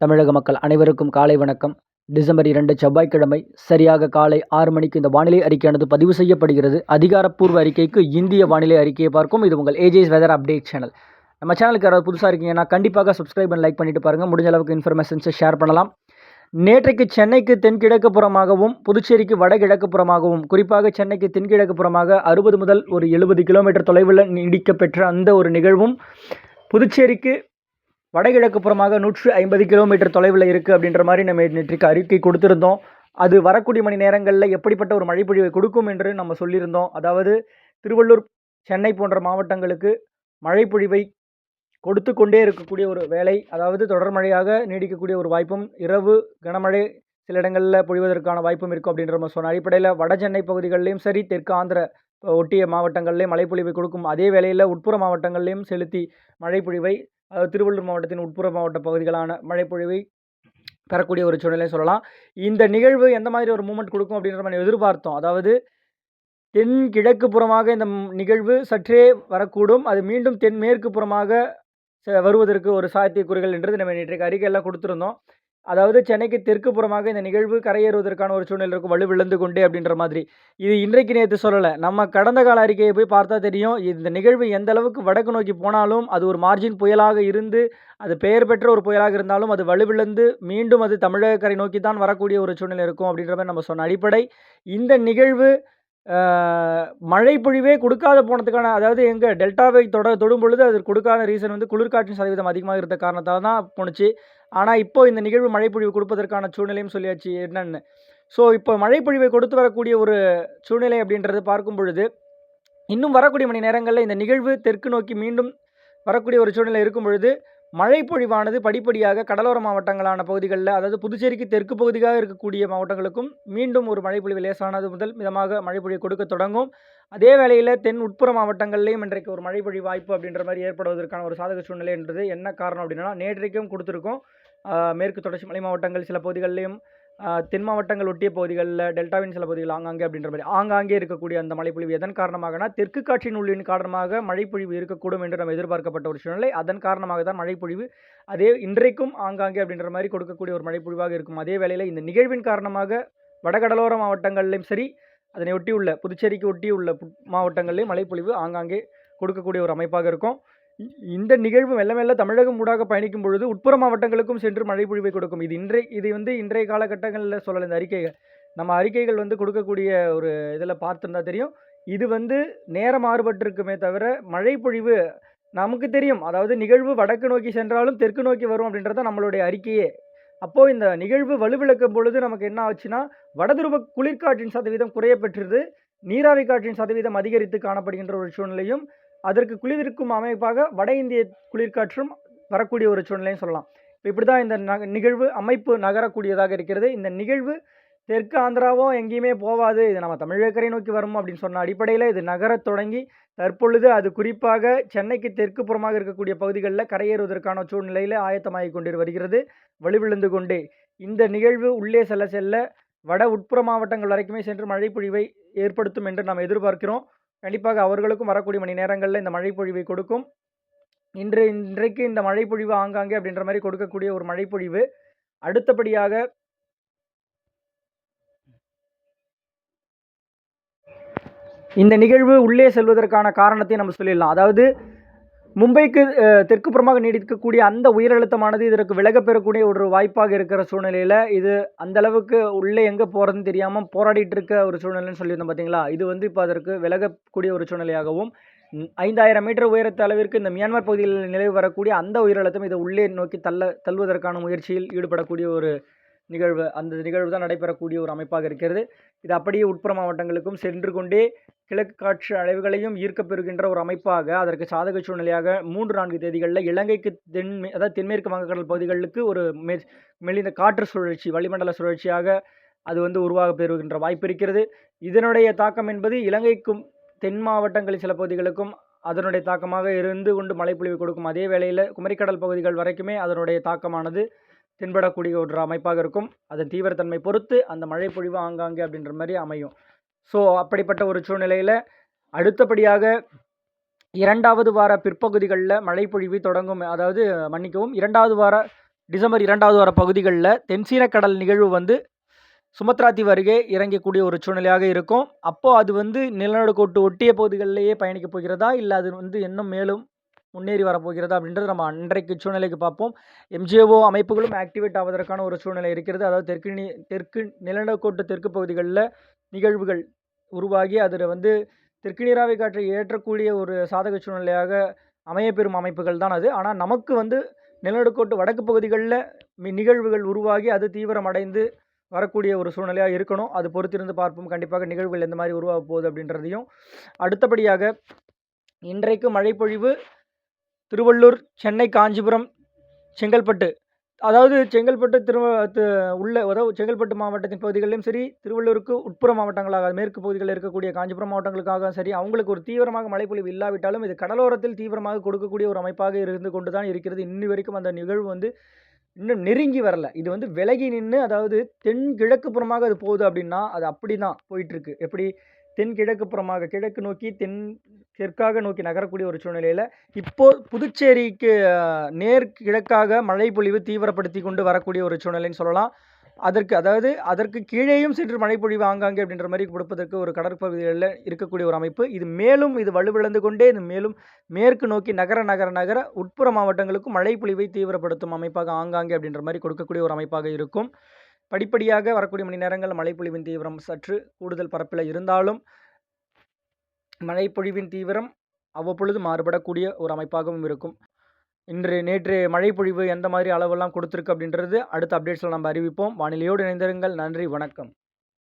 தமிழக மக்கள் அனைவருக்கும் காலை வணக்கம். டிசம்பர் இரண்டு செவ்வாய்க்கிழமை சரியாக காலை ஆறு மணிக்கு இந்த வானிலை அறிக்கையானது பதிவு செய்யப்படுகிறது. அதிகாரப்பூர்வ அறிக்கைக்கு இந்திய வானிலை அறிக்கையை பார்க்கும். இது உங்கள் ஏஜேஸ் வெதர் அப்டேட் சேனல் நம்ம சேனலுக்கு யாராவது புதுசாக இருக்கீங்கன்னா கண்டிப்பாக சப்ஸ்கிரைப் அண்ட் லைக் பண்ணிட்டு பாருங்கள் முடிஞ்ச அளவுக்கு இன்ஃபர்மேஷன்ஸை ஷேர் பண்ணலாம். நேற்றைக்கு சென்னைக்கு தென்கிழக்கு புறமாகவும் புதுச்சேரிக்கு வடகிழக்கு புறமாகவும் குறிப்பாக சென்னைக்கு தென்கிழக்கு புறமாக அறுபது முதல் ஒரு எழுபது கிலோமீட்டர் தொலைவில் நீடிக்கப்பெற்ற அந்த ஒரு நிகழ்வும் புதுச்சேரிக்கு வடகிழக்கு புறமாக நூற்று ஐம்பது கிலோமீட்டர் தொலைவில் இருக்குது அப்படின்ற மாதிரி நம்ம நேற்றுக்கு அறிக்கை கொடுத்துருந்தோம். அது வரக்கூடிய மணி நேரங்களில் எப்படிப்பட்ட ஒரு மழைப்பொழிவை கொடுக்கும் என்று நம்ம சொல்லியிருந்தோம். அதாவது திருவள்ளூர் சென்னை போன்ற மாவட்டங்களுக்கு மழைப்பொழிவை கொடுத்து கொண்டே இருக்கக்கூடிய ஒரு வேலை அதாவது தொடர் மழையாக நீடிக்கக்கூடிய ஒரு வாய்ப்பும் இரவு கனமழை சில இடங்களில் பொழிவதற்கான வாய்ப்பும் இருக்கும் அப்படின்ற மாதிரி சொன்ன அடிப்படையில் வட சென்னை பகுதிகளிலையும் சரி தெற்கு ஆந்திர ஒட்டிய மாவட்டங்களிலே மழைப்பொழிவை கொடுக்கும் அதே வேளையில் உட்புற மாவட்டங்களிலையும் செலுத்தி மழைப்பொழிவை திருவள்ளூர் மாவட்டத்தின் உட்புற மாவட்ட பகுதிகளான மழைப்பொழிவை பெறக்கூடிய ஒரு சூழ்நிலை சொல்லலாம். இந்த நிகழ்வு எந்த மாதிரி ஒரு மூமெண்ட் கொடுக்கும் அப்படின்ற மாதிரி எதிர்பார்த்தோம். அதாவது தென் கிழக்கு புறமாக இந்த நிகழ்வு சற்றே வரக்கூடும். அது மீண்டும் தென் மேற்கு புறமாக வருவதற்கு ஒரு சாத்தியக்கூறுகள் என்றது நம்ம நேற்றைக்கு அறிக்கையெல்லாம் கொடுத்துருந்தோம். அதாவது சென்னைக்கு தெற்கு புறமாக இந்த நிகழ்வு கரையேறுவதற்கான ஒரு சூழ்நிலை இருக்கும். வலுவிழந்து கொண்டே அப்படின்ற மாதிரி. இது இன்றைக்கு நேற்று சொல்லலை. நம்ம கடந்த கால அறிக்கையை போய் பார்த்தா தெரியும். இந்த நிகழ்வு எந்த அளவுக்கு வடக்கு நோக்கி போனாலும் அது ஒரு மார்ஜின் புயலாக இருந்து அது பெயர் பெற்ற ஒரு புயலாக இருந்தாலும் அது வலுவிழந்து மீண்டும் அது தமிழக கரை நோக்கி தான் வரக்கூடிய ஒரு சூழ்நிலை இருக்கும் அப்படின்ற மாதிரி நம்ம சொன்ன அடிப்படை. இந்த நிகழ்வு மழை பொழிவே கொடுக்காத போனதுக்கான அதாவது எங்கள் டெல்டாவை தொட தொடும் பொழுது அது கொடுக்காத ரீசன் வந்து குளிர்காற்றின் சதவீதம் அதிகமாக இருந்த காரணத்தால் தான் போணுச்சு. ஆனால் இப்போ இந்த நிகழ்வு மழைப்பொழிவு கொடுப்பதற்கான சூழ்நிலையும் சொல்லியாச்சு என்னென்னு. ஸோ இப்போ மழைப்பொழிவை கொடுத்து வரக்கூடிய ஒரு சூழ்நிலை அப்படின்றது பார்க்கும் பொழுது இன்னும் வரக்கூடிய மணி நேரங்களில் இந்த நிகழ்வு தெற்கு நோக்கி மீண்டும் வரக்கூடிய ஒரு சூழ்நிலை இருக்கும் பொழுது மழைப்பொழிவானது படிப்படியாக கடலோர மாவட்டங்களான பகுதிகளில் அதாவது புதுச்சேரிக்கு தெற்கு பகுதியாக இருக்கக்கூடிய மாவட்டங்களுக்கும் மீண்டும் ஒரு மழைப்பொழிவு லேசானது முதல் மிதமாக மழைப்பொழிவு கொடுக்க தொடங்கும். அதே வேளையில் தென் உட்புற மாவட்டங்கள்லேயும் இன்றைக்கு ஒரு மழைப்பொழி வாய்ப்பு அப்படின்ற மாதிரி ஏற்படுவதற்கான ஒரு சாதக சூழ்நிலை என்றது என்ன காரணம் அப்படின்னா நேற்றைக்கும் கொடுத்துருக்கோம். மேற்கு தொடர்ச்சி மலை மாவட்டங்கள் சில பகுதிகளிலையும் தென் மாவட்டங்கள் ஒட்டிய பகுதிகளில் டெல்டாவின் சில பகுதிகள் ஆங்காங்கே அப்படின்ற மாதிரி. ஆங்காங்கே இருக்கக்கூடிய அந்த மழைப்பொழிவு எதன் காரணமாகனா தெற்கு காற்றின் உள்ளின் காரணமாக மழைப்பொழிவு இருக்கக்கூடும் என்று நம்ம எதிர்பார்க்கப்பட்ட ஒரு சூழ்நிலை. அதன் காரணமாக தான் மழைப்பொழிவு அதே இன்றைக்கும் ஆங்காங்கே அப்படின்ற மாதிரி கொடுக்கக்கூடிய ஒரு மழைப்பொழிவாக இருக்கும். அதே வேளையில் இந்த நிகழ்வின் காரணமாக வடகடலோர மாவட்டங்களிலும் சரி அதனை ஒட்டியுள்ள புதுச்சேரிக்கு ஒட்டியுள்ள மாவட்டங்களிலேயும் மழைப்பொழிவு ஆங்காங்கே கொடுக்கக்கூடிய ஒரு அமைப்பாக இருக்கும். இந்த நிகழ்வு மெல்ல மெல்ல தமிழகம் ஊடாக பயணிக்கும் பொழுது உட்புற மாவட்டங்களுக்கும் சென்று மழை பொழிவை கொடுக்கும். இது இன்றை இது வந்து இன்றைய காலகட்டங்களில் சொல்லலை இந்த அறிக்கைகள். நம்ம அறிக்கைகள் வந்து கொடுக்கக்கூடிய ஒரு இதில் பார்த்துருந்தா தெரியும். இது வந்து நேரம் மாறுபட்டிருக்குமே தவிர மழை பொழிவு நமக்கு தெரியும். அதாவது நிகழ்வு வடக்கு நோக்கி சென்றாலும் தெற்கு நோக்கி வரும் அப்படின்றத நம்மளுடைய அறிக்கையே. அப்போது இந்த நிகழ்வு வலுவிழக்கும் பொழுது நமக்கு என்ன ஆச்சுன்னா வடதுருவ குளிர்காற்றின் சதவீதம் குறைய பெற்றது நீராவி காற்றின் சதவீதம் அதிகரித்து காணப்படுகின்ற ஒரு சூழ்நிலையும் அதற்கு குளிர்விக்கும் அமைப்பாக வட இந்திய குளிர்காற்றும் வரக்கூடிய ஒரு சூழ்நிலையும் சொல்லலாம். இப்போ இப்படி தான் இந்த நக நிகழ்வு அமைப்பு நகரக்கூடியதாக இருக்கிறது. இந்த நிகழ்வு தெற்கு ஆந்திராவோ எங்கேயுமே போகாது இது நம்ம தமிழகரை நோக்கி வரும் அப்படின்னு சொன்ன அடிப்படையில் இது நகரத் தொடங்கி தற்பொழுது அது குறிப்பாக சென்னைக்கு தெற்கு புறமாக இருக்கக்கூடிய பகுதிகளில் கரையேறுவதற்கான சூழ்நிலையில் ஆயத்தமாகி கொண்டு வருகிறது. வலுவிழுந்து கொண்டே இந்த நிகழ்வு உள்ளே செல்ல செல்ல வட உட்புற மாவட்டங்கள் வரைக்குமே சென்று மழை பொழிவை ஏற்படுத்தும் என்று நாம் எதிர்பார்க்கிறோம். கண்டிப்பாக அவர்களுக்கும் வரக்கூடிய மணி நேரங்களில் இந்த மழைப்பொழிவை கொடுக்கும். இன்று இன்றைக்கு இந்த மழைப்பொழிவு ஆங்காங்கே அப்படின்ற மாதிரி கொடுக்கக்கூடிய ஒரு மழைப்பொழிவு. அடுத்தபடியாக இந்த நிகழ்வு உள்ளே செல்வதற்கான காரணத்தை நம்ம சொல்லிடலாம். அதாவது மும்பைக்கு தெற்கு புறமாக நீடிக்கக்கூடிய அந்த உயரழுத்தமானது இதற்கு விலகப்பெறக்கூடிய ஒரு வாய்ப்பாக இருக்கிற சூழ்நிலையில் இது அந்தளவுக்கு உள்ளே எங்கே போகிறதுன்னு தெரியாமல் போராடிட்டு இருக்க ஒரு சூழ்நிலைன்னு சொல்லியிருந்தோம் பார்த்தீங்களா இது வந்து இப்போ அதற்கு விலகக்கூடிய ஒரு சூழ்நிலையாகவும் ஐந்தாயிரம் மீட்டர் உயரத்த அளவிற்கு இந்த மியான்மர் பகுதியில் நிலவு வரக்கூடிய அந்த உயிரழுத்தம் இதை உள்ளே நோக்கி தள்ள தள்ளுவதற்கான முயற்சியில் ஈடுபடக்கூடிய ஒரு நிகழ்வு அந்த நிகழ்வு தான் நடைபெறக்கூடிய ஒரு அமைப்பாக இருக்கிறது. இது அப்படியே உட்புற மாவட்டங்களுக்கும் சென்று கொண்டே கிழக்கு காற்று அலைவுகளையும் ஈர்க்கப்பெறுகின்ற ஒரு அமைப்பாக அதற்கு சாதக சூழ்நிலையாக மூன்று நான்கு தேதிகளில் இலங்கைக்கு தென் அதாவது தென்மேற்கு வங்கக்கடல் பகுதிகளுக்கு ஒரு மெ மெலிந்த காற்று சுழற்சி வளிமண்டல சுழற்சியாக அது வந்து உருவாக பெறுகின்ற வாய்ப்பு இருக்கிறது. இதனுடைய தாக்கம் என்பது இலங்கைக்கும் தென் மாவட்டங்களில் சில பகுதிகளுக்கும் அதனுடைய தாக்கமாக இருந்து கொண்டு மழைப்பொழிவு கொடுக்கும். அதே வேளையில் குமரிக்கடல் பகுதிகள் வரைக்குமே அதனுடைய தாக்கமானது. தென்படக்கூடிய ஒரு அமைப்பாக இருக்கும். அதன் தீவிரத்தன்மை பொறுத்து அந்த மழை பொழிவு ஆங்காங்கே அப்படின்ற மாதிரி அமையும். ஸோ அப்படிப்பட்ட ஒரு சூழ்நிலையில் அடுத்தபடியாக இரண்டாவது வார பிற்பகுதிகளில் மழை பொழிவு தொடங்கும் அதாவது மன்னிக்கவும் இரண்டாவது வார டிசம்பர் இரண்டாவது வார பகுதிகளில் தென்சீன கடல் நிகழ்வு வந்து சுமத்ராத்தி வருகே அருகே இறங்கக்கூடிய ஒரு சூழ்நிலையாக இருக்கும். அப்போது அது வந்து நிலநடுக்கோட்டு ஒட்டிய பகுதிகளிலேயே பயணிக்கப் போகிறதா? இல்லை அது வந்து இன்னும் மேலும் முன்னேறி வரப்போகிறது அப்படின்றது நம்ம அன்றைக்கு சூழ்நிலைக்கு பார்ப்போம். எம்ஜிஓ அமைப்புகளும் ஆக்டிவேட் ஆவதற்கான ஒரு சூழ்நிலை இருக்கிறது. அதாவது தெற்கு நி தெற்கு நிலநடுக்கோட்டு தெற்கு பகுதிகளில் நிகழ்வுகள் உருவாகி அதில் வந்து தெற்கு நீராவி காற்றை ஏற்றக்கூடிய ஒரு சாதக சூழ்நிலையாக அமையப்பெறும் அமைப்புகள் தான் அது. ஆனால் நமக்கு வந்து நிலநடுக்கோட்டு வடக்கு பகுதிகளில் மி நிகழ்வுகள் உருவாகி அது தீவிரமடைந்து வரக்கூடிய ஒரு சூழ்நிலையாக இருக்கணும். அது பொறுத்திருந்து பார்ப்போம். கண்டிப்பாக நிகழ்வுகள் எந்த மாதிரி உருவாக போகுது அப்படின்றதையும். அடுத்தபடியாக இன்றைக்கு மழைப்பொழிவு திருவள்ளூர் சென்னை காஞ்சிபுரம் செங்கல்பட்டு. அதாவது செங்கல்பட்டு திரு உள்ள அதாவது செங்கல்பட்டு மாவட்டத்தின் பகுதிகளிலும் சரி திருவள்ளூருக்கு உட்புற மாவட்டங்களாக மேற்கு பகுதிகளில் இருக்கக்கூடிய காஞ்சிபுரம் மாவட்டங்களுக்காகவும் சரி அவங்களுக்கு ஒரு தீவிரமாக மழைப்பொழிவு இல்லாவிட்டாலும் இது கடலோரத்தில் தீவிரமாக கொடுக்கக்கூடிய ஒரு அமைப்பாக இருந்து கொண்டு தான் இருக்கிறது. இன்னி வரைக்கும் அந்த நிகழ்வு வந்து இன்னும் நெருங்கி வரல. இது வந்து விலகி நின்று அதாவது தென்கிழக்கு புறமாக அது போகுது அப்படின்னா அது அப்படி தான் போயிட்டுருக்கு எப்படி? தென்கிழக்கு புறமாக கிழக்கு நோக்கி தென் தெற்காக நோக்கி நகரக்கூடிய ஒரு சூழ்நிலையில் இப்போ புதுச்சேரிக்கு நேர் கிழக்காக மழைப்பொழிவு தீவிரப்படுத்தி கொண்டு வரக்கூடிய ஒரு சூழ்நிலைன்னு சொல்லலாம். அதற்கு அதாவது அதற்கு கீழேயும் சென்று மழைப்பொழிவு ஆங்காங்கே அப்படின்ற மாதிரி கொடுப்பதற்கு ஒரு கடற்பகுதிகளில் இருக்கக்கூடிய ஒரு அமைப்பு. இது மேலும் இது வலுவிழந்து கொண்டே இது மேலும் மேற்கு நோக்கி நகர நகர நகர உட்புற மாவட்டங்களுக்கும் மழைப்பொழிவை தீவிரப்படுத்தும் அமைப்பாக ஆங்காங்கே அப்படின்ற மாதிரி கொடுக்கக்கூடிய ஒரு அமைப்பாக இருக்கும். படிப்படியாக வரக்கூடிய மணி நேரங்கள் மழைப்பொழிவின் தீவிரம் சற்று கூடுதல் பரப்பில் இருந்தாலும் மழைப்பொழிவின் தீவிரம் அவ்வப்பொழுது மாறுபடக்கூடிய ஒரு அமைப்பாகவும் இருக்கும். இன்று நேற்று மழைப்பொழிவு எந்த மாதிரி அளவெல்லாம் கொடுத்துருக்கு அப்படின்றது அடுத்த அப்டேட்ஸில் நம்ம அறிவிப்போம். வானிலையோடு இணைந்திருங்கள். நன்றி. வணக்கம்.